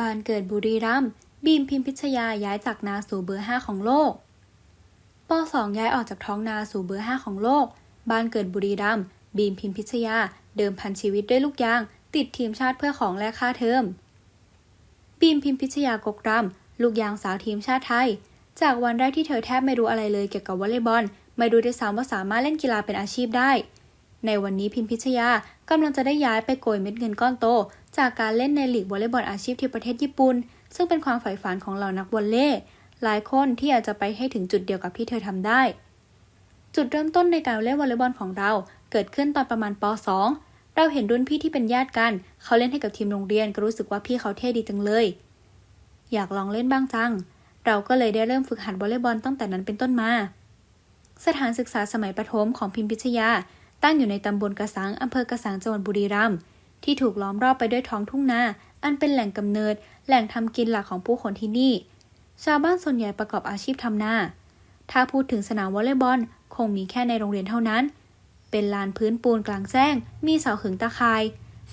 บ้านเกิดบุรีรัมย์บีมพิมพิชยาย้ายจากนาสู่เบอร์ 5 ของโลกป .2 ย้ายออกจากท้องนาสู่เบอร์ 5 ของโลกบ้านเกิดบุรีรัมย์บีมพิมพิชยา เดิมพันชีวิตด้วยลูกยาง ติดทีมชาติเพื่อของและค่าเทอม บีมพิมพิชยากกรำลูกยางสาวทีมชาติไทย จากวันแรกที่เธอแทบไม่รู้อะไรเลยเกี่ยวกับวอลเลย์บอล ไม่รู้ด้วยซ้ำว่าสามารถเล่นกีฬาเป็นอาชีพได้ ในวันนี้พิมพิชยากำลังจะได้ย้ายไปโกยเม็ดเงินก้อนโต จากการเล่นในลีกวอลเลย์บอลอาชีพที่ประเทศญี่ปุ่น ซึ่งเป็นความใฝ่ฝันของเหล่านักวอลเลย์หลายคนที่อยากจะไปให้ถึงจุดเดียวกับที่เธอทำได้ จุดเริ่มต้นในการเล่นวอลเลย์บอลของเราเกิดขึ้นตอนประมาณป .2 เราเห็นรุ่นพี่ที่เป็นญาติกัน เขาเล่นให้กับทีมโรงเรียนก็รู้สึกว่าพี่เขาเท่ดีจังเลย อยากลองเล่นบ้างจัง เราก็เลยได้เริ่มฝึกหัดวอลเลย์บอลตั้งแต่นั้นเป็นต้นมา สถานศึกษาสมัยประถมของพิมพิชยา ตั้งอยู่ในตำบลกระสังอำเภอกระสังจังหวัดบุรีรัมย์ ที่ถูกล้อมรอบไปด้วยท้องทุ่งนา อันเป็นแหล่งกำเนิด แหล่งทำกินหลักของผู้คนที่นี่ ชาวบ้านส่วนใหญ่ประกอบอาชีพทำนา ถ้าพูดถึงสนามวอลเลย์บอล คงมีแค่ในโรงเรียนเท่านั้น เป็นลานพื้นปูนกลางแจ้ง มีเสาขึงตะข่าย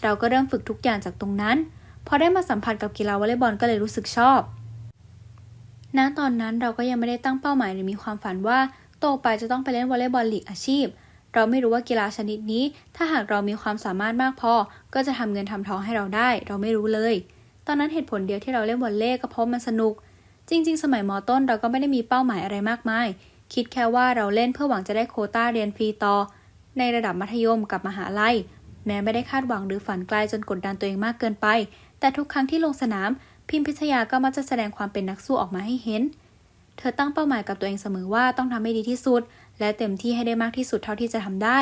เราก็เริ่มฝึกทุกอย่างจากตรงนั้น พอได้มาสัมผัสกับกีฬาวอลเลย์บอลก็เลยรู้สึกชอบ ณ ตอนนั้นเราก็ยังไม่ได้ตั้งเป้าหมายหรือมีความฝันว่าโตไปจะต้องไปเล่นวอลเลย์บอลลีกอาชีพ เราไม่รู้ว่ากีฬาชนิดนี้ ถ้าหากเรามีความสามารถมากพอ ก็จะทำเงินทำทองให้เราได้ เราไม่รู้เลย ตอนนั้นเหตุผลเดียวที่เราเล่นวอลเลย์ก็เพราะมันสนุก จริง ๆ สมัยมต้นเราก็ไม่ได้มีเป้าหมายอะไรมากมาย คิดแค่ว่าเราเล่นเพื่อหวังจะได้โคต้าเรียนฟรีต่อ ในระดับมัธยมกับมหาลัย แม้ไม่ได้คาดหวังหรือฝันไกลจนกดดันตัวเองมากเกินไป แต่ทุกครั้งที่ลงสนาม พิมพิชยาก็มักจะแสดงความเป็นนักสู้ออกมาให้เห็น เธอตั้งเป้าหมายกับตัวเองเสมอว่าต้องทำให้ดีที่สุด และเต็มที่ให้ได้มากที่สุดเท่าที่จะทำได้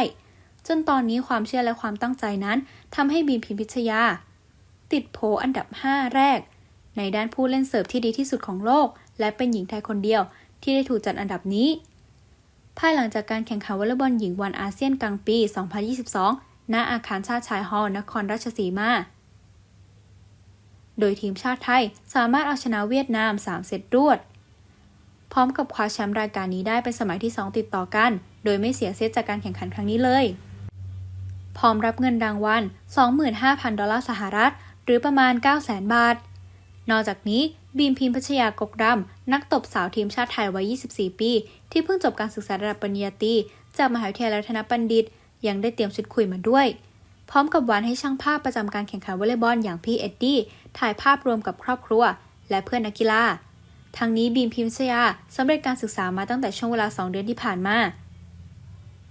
จนตอนนี้ความเชื่อและความตั้งใจนั้นทำให้บีมพิมพิชยา ติดโผอันดับ 5 แรก ในด้านผู้เล่นเสิร์ฟที่ดีที่สุดของโลก และเป็นหญิงไทยคนเดียว ที่ได้ถูกจัดอันดับนี้ ภายหลังจากการแข่งขันวอลเลย์บอลหญิงวันอาเซียนกลางปี 2022 ณ อาคารชาติชายฮอลล์นครราชสีมาโดยทีมชาติไทยสามารถเอาชนะเวียดนาม 3 เซตรวด พร้อมกับคว้าแชมป์รายการนี้ได้เป็นสมัยที่ 2 ติดต่อกัน โดยไม่เสียเซตจากการแข่งขันครั้งนี้เลย พร้อมรับเงินรางวัล 25,000 ดอลลาร์สหรัฐ หรือประมาณ 900,000 บาท นอกจากนี้บีมพิมพัชยากกรำนักตบสาวทีมชาติไทยวัย 24 ปี ที่เพิ่งจบการศึกษาระดับปริญญาตรีจากมหาวิทยาลัยรัตนบัณฑิต ยังได้เตรียมชุดคุยมาด้วย พร้อมกับหวานให้ช่างภาพประจำการแข่งขันวอลเลย์บอลอย่างพี่เอ็ดดี้ถ่ายภาพรวมกับครอบครัว และเพื่อนนักกีฬา ทั้งนี้บีมพิมชยาสำเร็จการศึกษามาตั้งแต่ช่วงเวลา 2 เดือนที่ผ่านมา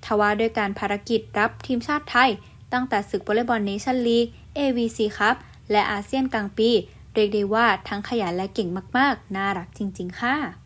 ทว่าด้วยการภารกิจรับทีมชาติไทย ตั้งแต่ศึกวอลเลย์บอลเนชั่นลีก AVC ครับและอาเซียนกลางปี เรียกได้ว่าทั้งขยันและเก่งมากๆ น่ารักจริง ๆ ค่ะ